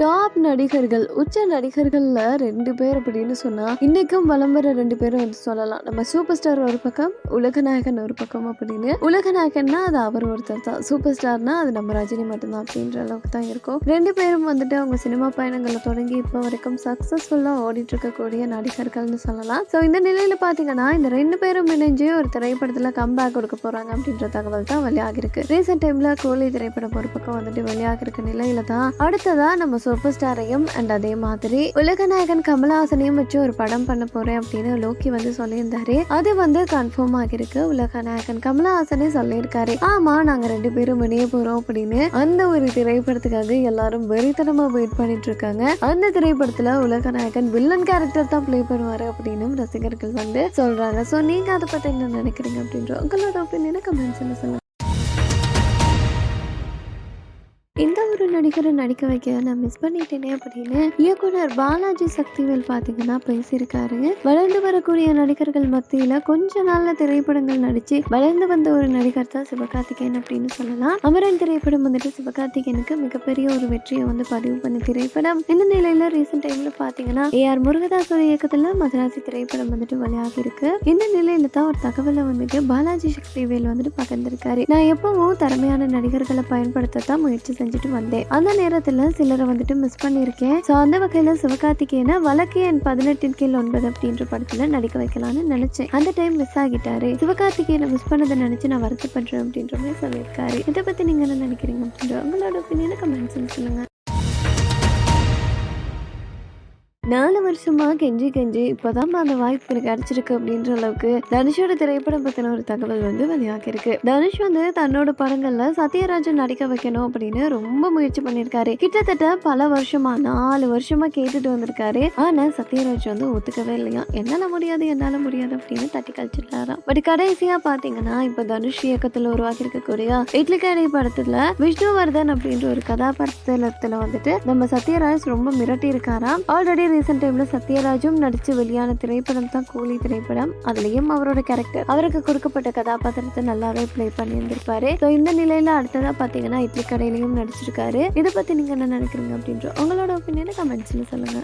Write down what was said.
Top நடிகர்கள் உச்ச நடிகர்கள்ல ரெண்டு பேர் அப்படின்னு சொன்னா இன்னைக்கும் வலம் வர ரெண்டு பேரும் வந்து சொல்லலாம். நம்ம சூப்பர் ஸ்டார் ஒரு பக்கம் உலகநாயகன் ஒரு பக்கம் அப்படின்னு. உலகநாயகன்னா அது அவர் ஒருத்தர் தான். சூப்பர் ஸ்டார்னா அது நம்ம ரஜினி மட்டும்தான் அப்படின்ற அளவுக்கு தான் இருக்கும். ரெண்டு பேரும் வந்துட்டு அவங்க சினிமா பயணங்களை தொடங்கி இப்போ வரைக்கும் சக்சஸ்ஃபுல்லா ஓடிட்டு இருக்கக்கூடிய நடிகர்கள்னு சொல்லலாம். ஸோ இந்த நிலையில பாத்தீங்கன்னா இந்த ரெண்டு பேரும் இணைஞ்சு ஒரு திரைப்படத்துல கம்பேக் கொடுக்க போறாங்க அப்படின்ற தகவல் தான் வெளியாகிருக்கு. ரீசெண்ட் டைம்ல கோலி திரைப்படம் ஒரு பக்கம் வந்துட்டு வெளியாகிருக்க நிலையில தான் அடுத்ததா நம்ம சூப்பர் ஸ்டாரையும் அண்ட் அதே மாதிரி உலகநாயகன் கமலஹாசனையும் வச்சு ஒரு படம் பண்ண போறேன் அப்படின்னு லோக்கி வந்து சொல்லியிருந்தாரு. அது வந்து கன்ஃபார்ம் ஆகிருக்கு உலகநாயகன் கமலஹாசனே சொல்லியிருக்காரு. ஆமா நாங்க ரெண்டு பேரும் இணைய போறோம் அப்படின்னு அந்த ஒரு திரைப்படத்துக்காக எல்லாரும் வெறித்தனமா வெயிட் பண்ணிட்டு இருக்காங்க. அந்த திரைப்படத்துல உலகநாயகன் வில்லன் கேரக்டர் தான் ப்ளே பண்ணுவாரு அப்படின்னு ரசிகர்கள் வந்து சொல்றாங்க. ஸோ நீங்க அதை பத்தி என்ன நினைக்கிறீங்க அப்படின்ற உங்களோட ஒப்பீனியனை கமெண்ட்ஸ்ல சொல்லுங்க. ஒரு நடிகரை நடிக்க வைக்க நான் மிஸ் பண்ணிட்டேனே அப்படின்னு இயக்குனர் பாலாஜி சக்திவேல் பார்த்தீங்கன்னா பேசியிருக்காரு. வளர்ந்து வரக்கூடிய நடிகர்கள் மத்தியில கொஞ்ச நாள்ல திரைப்படங்கள் நடிச்சு வளர்ந்து வந்த ஒரு நடிகர் தான் சிவகார்த்திகேயன் அப்படின்னு சொல்லலாம். அமரன் திரைப்படம் வந்துட்டு சிவகார்த்திகேயனுக்கு மிகப்பெரிய ஒரு வெற்றியை வந்து பதிவு பண்ண திரைப்படம். இந்த நிலையில ரீசெண்ட் டைம்ல பாத்தீங்கன்னா ஏ ஆர் முருகதாசோட இயக்கத்துல மதராசி திரைப்படம் வந்துட்டு வெளியாகி இருக்கு. இந்த நிலையில தான் ஒரு தகவலை வந்துட்டு பாலாஜி சக்திவேல் வந்துட்டு பகிர்ந்திருக்காரு. நான் எப்பவும் திறமையான நடிகர்களை பயன்படுத்த தான் முயற்சி செஞ்சுட்டு வந்தேன். அந்த நேரத்துல சிலரை வந்துட்டு மிஸ் பண்ணியிருக்கேன். ஸோ அந்த வகையில சிவகார்த்திகேயனை வழக்கு என் பதினெட்டின் கீழ் ஒன்பது அப்படின்ற படத்துல நடிக்க வைக்கலாம்னு நினைச்சேன். அந்த டைம் மிஸ் ஆகிட்டாரு. சிவகார்த்திகேயனை மிஸ் பண்ணதை நினைச்சு நான் வருத்தப்படுறேன் அப்படின்ற மாதிரி சொல்லியிருக்காரு. இதை பத்தி நீங்க என்ன நினைக்கிறீங்க அப்படின்ற உங்களோட ஒப்பீனியனை கமெண்ட்ஸ் சொல்லுங்க. நாலு வருஷமா கெஞ்சி கெஞ்சி இப்போதான் அந்த வாய்ப்பு எனக்கு கிடைச்சிருக்கு அப்படின்ற அளவுக்கு தனுஷோட திரைப்படம் பத்தின ஒரு தகவல் வந்து வெளியாகி இருக்கு தனுஷ் வந்து தன்னோட படங்கள்ல சத்யராஜன் நடிக்க வைக்கணும் அப்படின்னு ரொம்ப முயற்சி பண்ணியிருக்காரு. கிட்டத்தட்ட பல வருஷமா நாலு வருஷமா கேட்டுட்டு வந்திருக்காரு. ஆனா சத்யராஜ் வந்து ஒத்துக்கவே இல்லையா? என்னால முடியாது என்னால முடியாது அப்படின்னு தட்டி கழிச்சிட்டாராம் பட் கடைசியா பாத்தீங்கன்னா இப்ப தனுஷ் இயக்கத்துல உருவாக்கி இருக்கக்கூடிய இட்லிக்கடை படத்துல விஷ்ணுவர்தன் அப்படின்ற ஒரு கதாபாத்திரத்துல வந்துட்டு நம்ம சத்யராஜ் ரொம்ப மிரட்டி இருக்காராம் ஆல்ரெடி ரீசெண்ட் டைமில் சத்யராஜும் நடித்து வெளியான திரைப்படம் தான் கூலி திரைப்படம். அதுலேயும் அவரோட கேரக்டர் அவருக்கு கொடுக்கப்பட்ட கதாபாத்திரத்தை நல்லாவே ப்ளே பண்ணியிருந்திருப்பாரு. ஸோ இந்த நிலையில் அடுத்ததாக பார்த்தீங்கன்னா இட்லி கடையிலையும் நடிச்சிருக்காரு. இதை பற்றி நீங்கள் என்ன நினைக்கிறீங்க அப்படின்ற உங்களோட ஒப்பீனியனை கமெண்ட்ஸில் சொல்லுங்க.